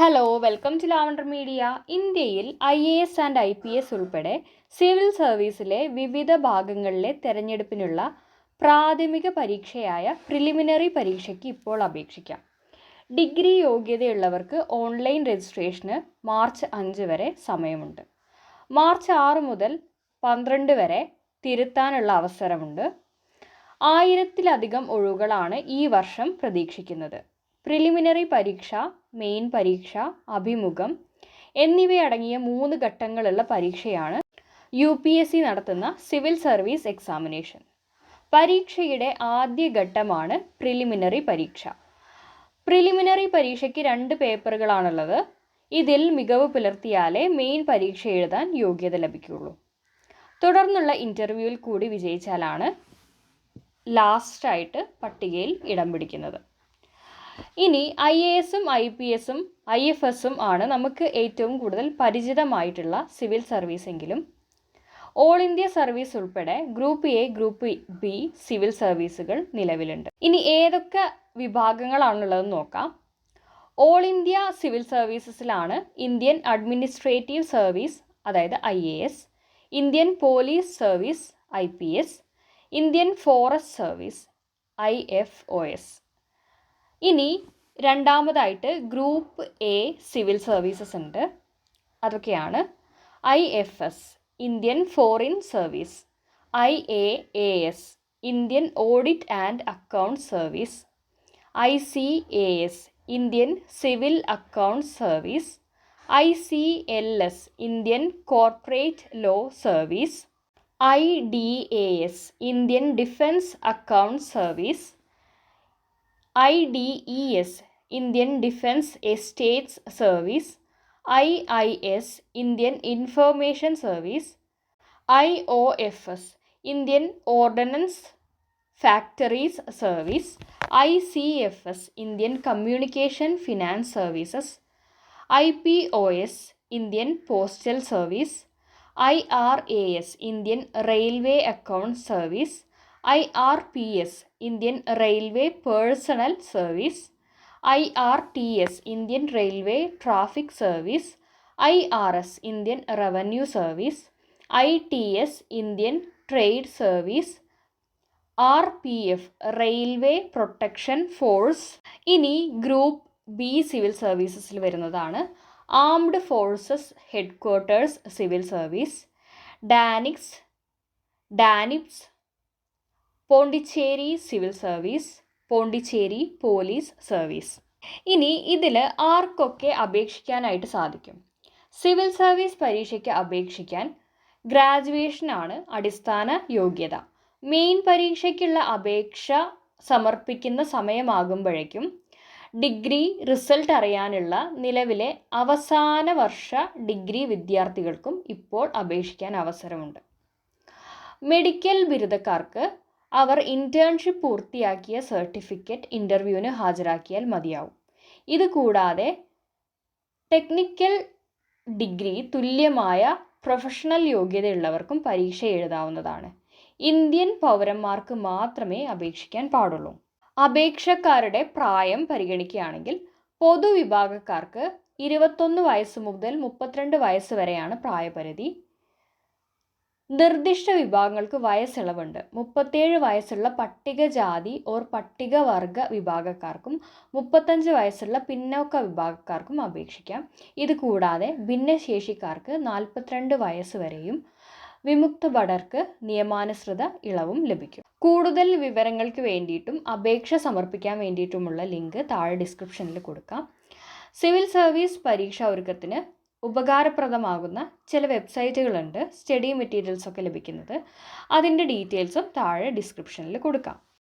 Hello welcome to Lavender Media ഇന്ത്യയിൽ I A S and I P S ഉൾപ്പെടെ civil സർവീസിലെ വിവിധ ഭാഗങ്ങളിലെ തെരഞ്ഞെടുപ്പിനുള്ള പ്രാഥമിക പരീക്ഷയായ പ്രിലിമിനറി പരീക്ഷയ്ക്ക് ഇപ്പോൾ അപേക്ഷിക്കാം. ഡിഗ്രി യോഗ്യതയുള്ളവർക്ക് ഓൺലൈൻ രജിസ്ട്രേഷന് മാർച്ച് അഞ്ച് വരെ സമയമുണ്ട്. മാർച്ച് ആറ് മുതൽ പന്ത്രണ്ട് വരെ തിരുത്താനുള്ള അവസരമുണ്ട്. ആയിരത്തിലധികം ഒഴിവുകളാണ് ഈ വർഷം പ്രതീക്ഷിക്കുന്നത്. പ്രിലിമിനറി പരീക്ഷ മെയിൻ പരീക്ഷ അഭിമുഖം എന്നിവയടങ്ങിയ മൂന്ന് ഘട്ടങ്ങളുള്ള പരീക്ഷയാണ് യു പി എസ് സി നടത്തുന്ന സിവിൽ സർവീസ് എക്സാമിനേഷൻ പരീക്ഷയുടെ ആദ്യ ഘട്ടമാണ് പ്രിലിമിനറി പരീക്ഷ. പ്രിലിമിനറി പരീക്ഷയ്ക്ക് രണ്ട് പേപ്പറുകളാണുള്ളത്. ഇതിൽ മികവ് പുലർത്തിയാലേ മെയിൻ പരീക്ഷ എഴുതാൻ യോഗ്യത ലഭിക്കുകയുള്ളൂ. തുടർന്നുള്ള ഇന്റർവ്യൂവിൽ കൂടി വിജയിച്ചാലാണ് ലാസ്റ്റായിട്ട് പട്ടികയിൽ ഇടം പിടിക്കുന്നത്. ഇനി ഐ എ എസും ഐ പി എസും ഐ എഫ് എസും ആണ് നമുക്ക് ഏറ്റവും കൂടുതൽ പരിചിതമായിട്ടുള്ള സിവിൽ സർവീസ് എങ്കിലും ഓൾ ഇന്ത്യ സർവീസ് ഉൾപ്പെടെ group A group B civil സർവീസുകൾ നിലവിലുണ്ട്. ഇനി ഏതൊക്കെ വിഭാഗങ്ങളാണുള്ളതെന്ന് നോക്കാം. ഓൾ ഇന്ത്യ സിവിൽ സർവീസസിലാണ് ഇന്ത്യൻ അഡ്മിനിസ്ട്രേറ്റീവ് സർവീസ് അതായത് I A S Indian police service I P S Indian forest service I F O S. ഇനി രണ്ടാമതായിട്ട് ഗ്രൂപ്പ് എ സിവിൽ സർവീസസ് ഉണ്ട്. അതൊക്കെയാണ് I F S Indian foreign service I A A S Indian audit and account service I C A S Indian civil account service I C L S Indian corporate law service I D A S Indian defence account service I D E S Indian defence estates service I I S Indian information service I O F S Indian ordnance factories service I C F S Indian communication finance services I P O S Indian postal service I R A S Indian railway account service I R P S Indian railway personnel service. I R T S Indian railway traffic service. I R S Indian revenue service. I T S Indian trade service. R P F railway protection force. ഇനി group B civil സർവീസസിൽ വരുന്നതാണ്. Armed forces headquarters civil service. DANICS DANIPS Pondicherry civil service Pondicherry police service. ഇനി ഇതിൽ ആർക്കൊക്കെ അപേക്ഷിക്കാനായിട്ട് സാധിക്കും? Civil service പരീക്ഷയ്ക്ക് അപേക്ഷിക്കാൻ ഗ്രാജുവേഷനാണ് അടിസ്ഥാന യോഗ്യത. മെയിൻ പരീക്ഷയ്ക്കുള്ള അപേക്ഷ സമർപ്പിക്കുന്ന സമയമാകുമ്പോഴേക്കും ഡിഗ്രി റിസൾട്ട് അറിയാനുള്ള നിലവിലെ അവസാന വർഷ ഡിഗ്രി വിദ്യാർത്ഥികൾക്കും ഇപ്പോൾ അപേക്ഷിക്കാൻ അവസരമുണ്ട്. മെഡിക്കൽ ബിരുദക്കാർക്ക് അവർ ഇന്റേൺഷിപ്പ് പൂർത്തിയാക്കിയ സർട്ടിഫിക്കറ്റ് ഇന്റർവ്യൂവിന് ഹാജരാക്കിയാൽ മതിയാവും. ഇത് കൂടാതെ ടെക്നിക്കൽ ഡിഗ്രി തുല്യമായ പ്രൊഫഷണൽ യോഗ്യതയുള്ളവർക്കും പരീക്ഷ എഴുതാവുന്നതാണ്. ഇന്ത്യൻ പൗരന്മാർക്ക് മാത്രമേ അപേക്ഷിക്കാൻ പാടുള്ളൂ. അപേക്ഷക്കാരുടെ പ്രായം പരിഗണിക്കുകയാണെങ്കിൽ പൊതുവിഭാഗക്കാർക്ക് ഇരുപത്തൊന്ന് വയസ്സ് മുതൽ മുപ്പത്തിരണ്ട് വയസ്സ് വരെയാണ് പ്രായപരിധി. നിർദ്ദിഷ്ട വിഭാഗങ്ങൾക്ക് വയസ്സിളവുണ്ട്. മുപ്പത്തേഴ് വയസ്സുള്ള പട്ടികജാതി ഓർ പട്ടികവർഗ വിഭാഗക്കാർക്കും മുപ്പത്തഞ്ച് വയസ്സുള്ള പിന്നോക്ക വിഭാഗക്കാർക്കും അപേക്ഷിക്കാം. ഇത് കൂടാതെ ഭിന്നശേഷിക്കാർക്ക് നാൽപ്പത്തിരണ്ട് വയസ്സ് വരെയും വിമുക്ത ഭടർക്ക് നിയമാനുസൃത ഇളവും ലഭിക്കും. കൂടുതൽ വിവരങ്ങൾക്ക് വേണ്ടിയിട്ടും അപേക്ഷ സമർപ്പിക്കാൻ വേണ്ടിയിട്ടുമുള്ള ലിങ്ക് താഴെ ഡിസ്ക്രിപ്ഷനിൽ കൊടുക്കാം. സിവിൽ സർവീസ് പരീക്ഷാ ഒരുക്കത്തിന് ഉപകാരപ്രദമാകുന്ന ചില വെബ്സൈറ്റുകളുണ്ട് സ്റ്റഡി മെറ്റീരിയൽസ് ഒക്കെ ലഭിക്കുന്നത്. അതിന്റെ ഡീറ്റെയിൽസും താഴെ ഡിസ്ക്രിപ്ഷനിൽ കൊടുക്കാം.